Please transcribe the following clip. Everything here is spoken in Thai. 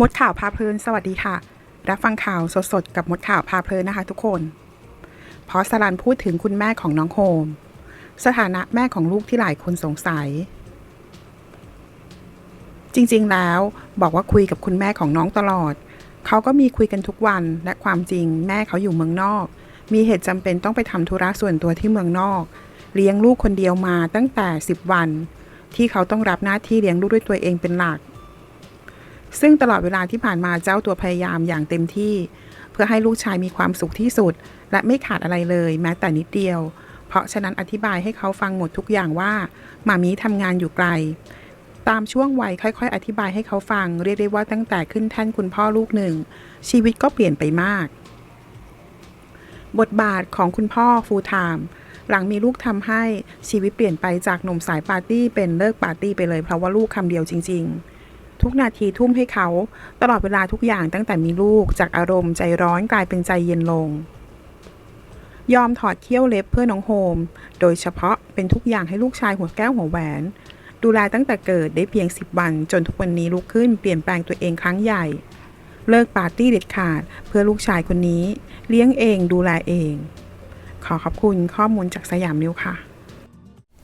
มดข่าวพาเพลิน สวัสดีค่ะ รับฟังข่าวสดๆ กับมดข่าวพาเพลินนะคะทุกคนเพราะสลันพูดถึงคุณแม่ของน้องโฮม สถานะแม่ของลูกที่หลายคนสงสัย จริงๆแล้วบอกว่าคุยกับคุณแม่ของน้องตลอด เขาก็มีคุยกันทุกวันและความจริงแม่เขาอยู่เมืองนอก มีเหตุจำเป็นต้องไปทำธุระส่วนตัวที่เมืองนอก เลี้ยงลูกคนเดียวมาตั้งแต่ 10 วัน ที่เขาต้องรับหน้าที่เลี้ยงลูกด้วยตัวเองเป็นหลัก ซึ่งตลอดเวลาที่ผ่านมาเจ้าตัวพยายามอย่างเต็มที่ เพื่อให้ลูกชายมีความสุขที่สุด และไม่ขาดอะไรเลย แม้แต่นิดเดียว เพราะฉะนั้นอธิบายให้เขาฟังหมดทุกอย่างว่าหมามีทำงานอยู่ไกล ตามช่วงวัยค่อย ๆ อธิบายให้เขาฟัง เรียกได้ว่าตั้งแต่ขึ้นแท่นคุณพ่อลูกหนึ่ง ชีวิตก็เปลี่ยนไปมาก บทบาทของคุณพ่อฟูลไทม์หลังมีลูกทำให้ชีวิตเปลี่ยนไปจากหนุ่มสายปาร์ตี้เป็นเลิกปาร์ตี้ไปเลยเพราะว่าลูกคำเดียวจริง ๆ ทุกนาทีทุ่มให้เขา ตลอดเวลาทุกอย่างตั้งแต่มีลูกจากอารมณ์ใจร้อนกลายเป็นใจเย็นลง ยอมถอดเขี้ยวเล็บเพื่อน้องโฮม โดยเฉพาะเป็นทุกอย่างให้ลูกชายหัวแก้วหัวแหวน ดูแลตั้งแต่เกิดได้เพียง10วันจนทุกวันนี้ลุกขึ้นเปลี่ยนแปลงตัวเองครั้งใหญ่ เลิกปาร์ตี้เด็ดขาด เพื่อลูกชายคนนี้ เลี้ยงเองดูแลเอง ขอขอบคุณข้อมูลจากสยามนิวค่ะ